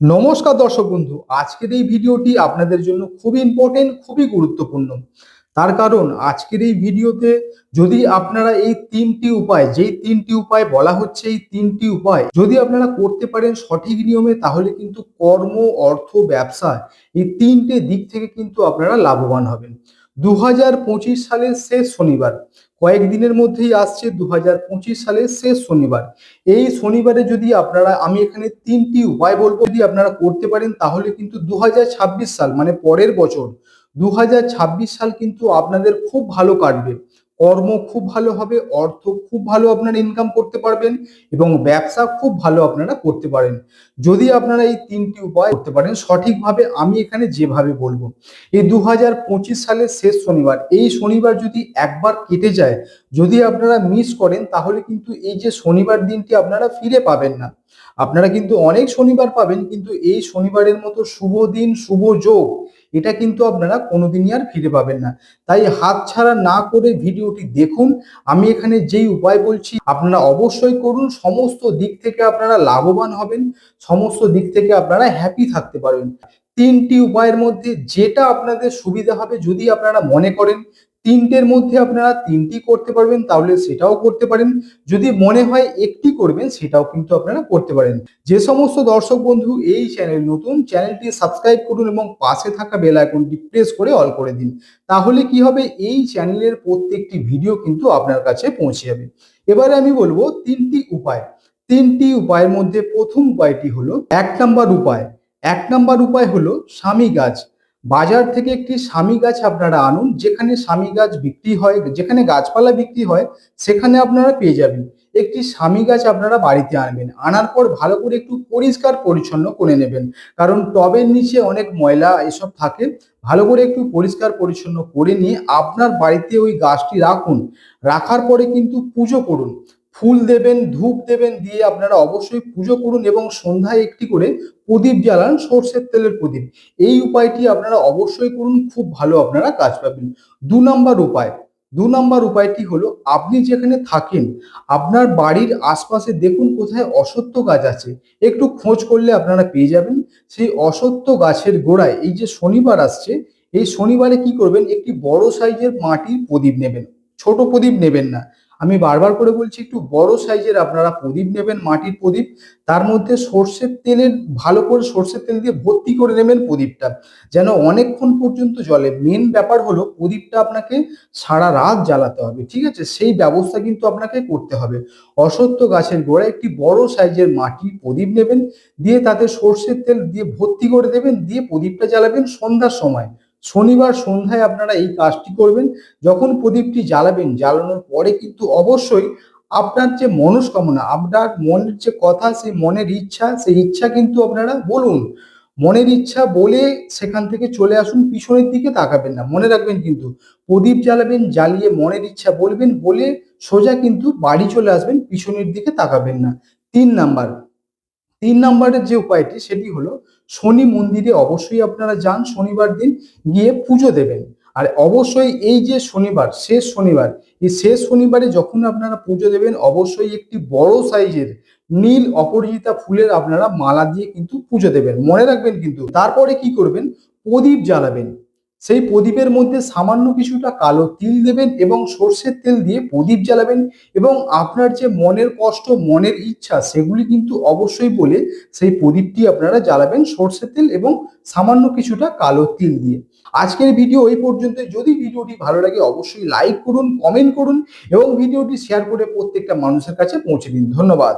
নমস্কার দর্শক বন্ধু, আজকের এই ভিডিওটি আপনাদের জন্য খুবই ইম্পর্টেন্ট খুবই গুরুত্বপূর্ণ। তার কারণ, আজকের এই ভিডিওতে যদি আপনারা এই তিনটি উপায়, যেই তিনটি উপায় বলা হচ্ছে, এই তিনটি উপায় যদি আপনারা করতে পারেন সঠিক নিয়মে, তাহলে কিন্তু কর্ম, অর্থ, ব্যবসা এই তিনটে দিক থেকে কিন্তু আপনারা লাভবান হবেন। দু হাজার পঁচিশ সালের শেষ শনিবার কয়েকদিনের মধ্যেই আসছে দু হাজার পঁচিশ সালের শেষ শনিবার। এই শনিবারে যদি আপনারা, আমি এখানে তিনটি উপায় বলব, যদি আপনারা করতে পারেন তাহলে কিন্তু দু হাজার ছাব্বিশ সাল মানে পরের বছর দু হাজার ছাব্বিশ সাল কিন্তু আপনাদের খুব ভালো কাটবে। কর্ম খুব ভালো হবে, অর্থ খুব ভালো আপনারা ইনকাম করতে পারবেন এবং ব্যবসা খুব ভালো আপনারা করতে পারেন। যদি আপনারা এই তিনটি উপায় করতে পারেন, সঠিকভাবে আমি এখানে যেভাবে বলব, এই দু হাজার পঁচিশ সালের শেষ শনিবার, এই শনিবার যদি একবার কেটে যায়, যদি আপনারা মিস করেন, তাহলে কিন্তু এই যে শনিবার দিনটি আপনারা ফিরে পাবেন না। আপনারা কিন্তু অনেক শনিবার পাবেন, কিন্তু এই শনিবারের মতো শুভ দিন, শুভ যোগ এটা কিন্তু আপনারা কোনোদিনই আর ফিরে পাবেন না। তাই হাত ছাড়া না করে ভিডিওটি দেখুন। আমি এখানে যেই উপায় বলছি, আপনারা অবশ্যই করুন। সমস্ত দিক থেকে আপনারা লাভবান হবেন। সমস্ত দিক থেকে আপনারা হ্যাপি থাকতে পারবেন। তিনটি উপায়ের মধ্যে যেটা আপনাদের সুবিধা হবে যদি আপনারা মনে করেন তিনটের মধ্যে আপনারা তিনটি করতে পারবেন, তাহলে সেটাও করতে পারেন। যদি মনে হয় একটি করবেন, সেটাও কিন্তু আপনারা করতে পারেন। যে সমস্ত দর্শক বন্ধু, এই চ্যানেল নতুন, চ্যানেলটি সাবস্ক্রাইব করুন এবং পাশে থাকা বেল আইকনটি প্রেস করে অল করে দিন। তাহলে কি হবে? এই চ্যানেলের প্রত্যেকটি ভিডিও কিন্তু আপনার কাছে পৌঁছে যাবে। এবারে আমি বলব তিনটি উপায়। তিনটি উপায়ের মধ্যে প্রথম উপায়টি হলো এক নাম্বার উপায়। এক নাম্বার উপায় হলো স্বামী গাছ। বাজার থেকে একটি স্বামী গাছ আপনারা আনুন, যেখানে স্বামী গাছ বিক্রি হয়, যেখানে গাছপালা বিক্রি হয়, সেখানে আপনারা পেয়ে যাবেন। একটি স্বামী গাছ আপনারা বাড়িতে আনবেন। আনার পর ভালো করে একটু পরিষ্কার পরিচ্ছন্ন করে নেবেন। কারণ টবের নিচে অনেক ময়লা এসব থাকে। ভালো করে একটু পরিষ্কার পরিচ্ছন্ন করে নিয়ে আপনার বাড়িতে ওই গাছটি রাখুন। রাখার পরে কিন্তু পুজো করুন। ফুল দেবেন, ধূপ দেবেন, দিয়ে আপনারা অবশ্যই পুজো করুন এবং সন্ধ্যায় একটি করে প্রদীপ জ্বালান, সর্ষের তেলের প্রদীপ। এই উপায়টি আপনারা অবশ্যই করুন, খুব ভালো আপনারা কাজ পাবেন। দু নম্বর উপায়, দু নম্বর উপায়টি হলো আপনি যেখানে থাকেন, আপনার বাড়ির আশপাশে দেখুন কোথায় অসত্য গাছ আছে। একটু খোঁজ করলে আপনারা পেয়ে যাবেন। সেই অসত্য গাছের গোড়ায় এই যে শনিবার আসছে, এই শনিবারে কি করবেন? একটি বড় সাইজের মাটির প্রদীপ নেবেন। ছোট প্রদীপ নেবেন না। আমি বারবার করে বলছি, একটু বড় সাইজের আপনারা প্রদীপ নেবেন, মাটির প্রদীপ। তার মধ্যে সর্ষের তেলের ভালো করে সর্ষের তেল দিয়ে ভর্তি করে নেবেন প্রদীপটা। যেন অনেকক্ষণ পর্যন্ত জলে মেন ব্যাপার হলো প্রদীপটা আপনাকে সারা রাত জ্বালাতে হবে, ঠিক আছে? সেই ব্যবস্থা কিন্তু আপনাকে করতে হবে। অসত্য গাছের গোড়ায় একটি বড় সাইজের মাটির প্রদীপ নেবেন, দিয়ে তাতে সর্ষের তেল দিয়ে ভর্তি করে দেবেন, দিয়ে প্রদীপটা জ্বালাবেন সন্ধ্যার সময়। শনিবার সন্ধ্যায় আপনারা এই কাজটি করবেন। যখন প্রদীপটি জ্বালাবেন, জ্বালানোর পরে কিন্তু অবশ্যই আপনার যে মনস্কামনা, আপনার মনের যে কথা, সেই মনের ইচ্ছা, সেই ইচ্ছা কিন্তু আপনারা বলুন। মনের ইচ্ছা বলে সেখান থেকে চলে আসুন, পিছনের দিকে তাকাবেন না, মনে রাখবেন কিন্তু প্রদীপ জ্বালাবেন, জ্বালিয়ে মনের ইচ্ছা বলবেন, বলে সোজা কিন্তু বাড়ি চলে আসবেন, পিছনের দিকে তাকাবেন না। তিন নাম্বার, তিন নাম্বারের যে উপায়টি, সেটি হলো শনি মন্দিরে অবশ্যই আপনারা যান, শনিবার দিন গিয়ে পুজো দেবেন। আর অবশ্যই এই যে শনিবার, শেষ শনিবার, এই শেষ শনিবারে যখন আপনারা পুজো দেবেন, অবশ্যই একটি বড় সাইজের নীল অপরাজিতা ফুলের আপনারা মালা দিয়ে কিন্তু পুজো দেবেন। মনে রাখবেন কিন্তু, তারপরে কি করবেন? প্রদীপ জ্বালাবেন। সেই প্রদীপের মধ্যে সামান্য কিছুটা কালো তিল দেবেন এবং সর্ষের তেল দিয়ে প্রদীপ জ্বালাবেন এবং আপনার যে মনের কষ্ট, মনের ইচ্ছা সেগুলি কিন্তু অবশ্যই বলে সেই প্রদীপটি আপনারা জ্বালাবেন সর্ষের তেল এবং সামান্য কিছুটা কালো তিল দিয়ে। আজকের ভিডিও এই পর্যন্ত যদি ভিডিওটি ভালো লাগে অবশ্যই লাইক করুন, কমেন্ট করুন এবং ভিডিওটি শেয়ার করে প্রত্যেকটা মানুষের কাছে পৌঁছে দিন। ধন্যবাদ।